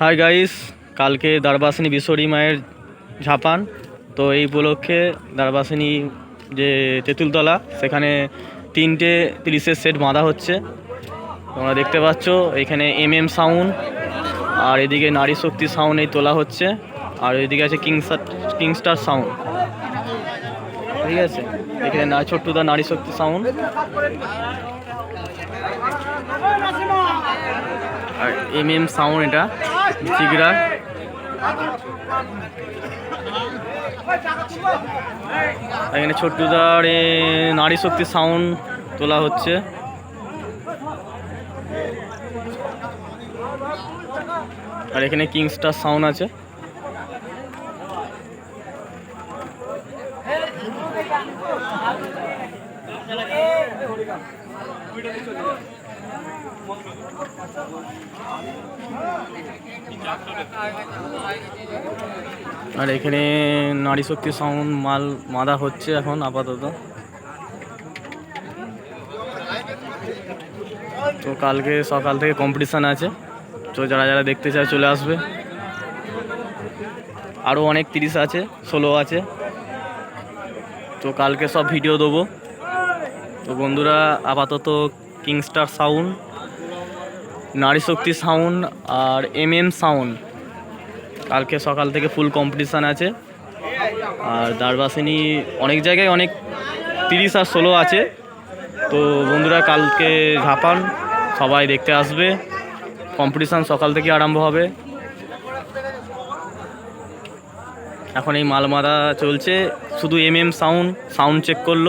Hi guys কালকে দ্বারবাসিনী বিশ্বরী মায়ের ঝাপান। তো এই উপলক্ষে দ্বারবাসিনী যে তেঁতুলতলা, সেখানে তিনটে তিরিশের সেট বাঁধা হচ্ছে। তোমরা দেখতে পাচ্ছ, এখানে এম এম সাউন্ড আর এদিকে নারী শক্তি সাউন্ড এই তোলা হচ্ছে, আর এদিকে আছে কিংস্টার কিংস্টার সাউন্ড ঠিক আছে? এখানে না, ছোট্টদা নারী শক্তি সাউন্ড আর এম এম সাউন্ড এটা। চিগড়া। এখানে ছোট্টদার নারী শক্তি সাউন্ড তোলা হচ্ছে। আর এখানে কিংস্টার সাউন্ড আছে। আর এখানে নারী শক্তি সাউন্ড মাল মাদা হচ্ছে এখন আপাতত। তো কালকে সকাল থেকে কম্পিটিশান আছে। তো যারা যারা দেখতে চায় চলে আসবে। আরও অনেক তিরিশ আছে, ষোলো আছে। তো কালকে সব ভিডিও দেবো। তো বন্ধুরা, আপাতত Kingstar sound Nari Shakti sound আর এম এম সাউন্ড। কালকে সকাল থেকে ফুল কম্পিটিশান আছে। আর দারবাসিনী অনেক জায়গায় অনেক তিরিশ আর ষোলো আছে। তো বন্ধুরা, কালকে ঝাপান, সবাই দেখতে আসবে। কম্পিটিশান সকাল থেকে আরম্ভ হবে। এখন এই মালমারা চলছে। শুধু M M sound sound check করল।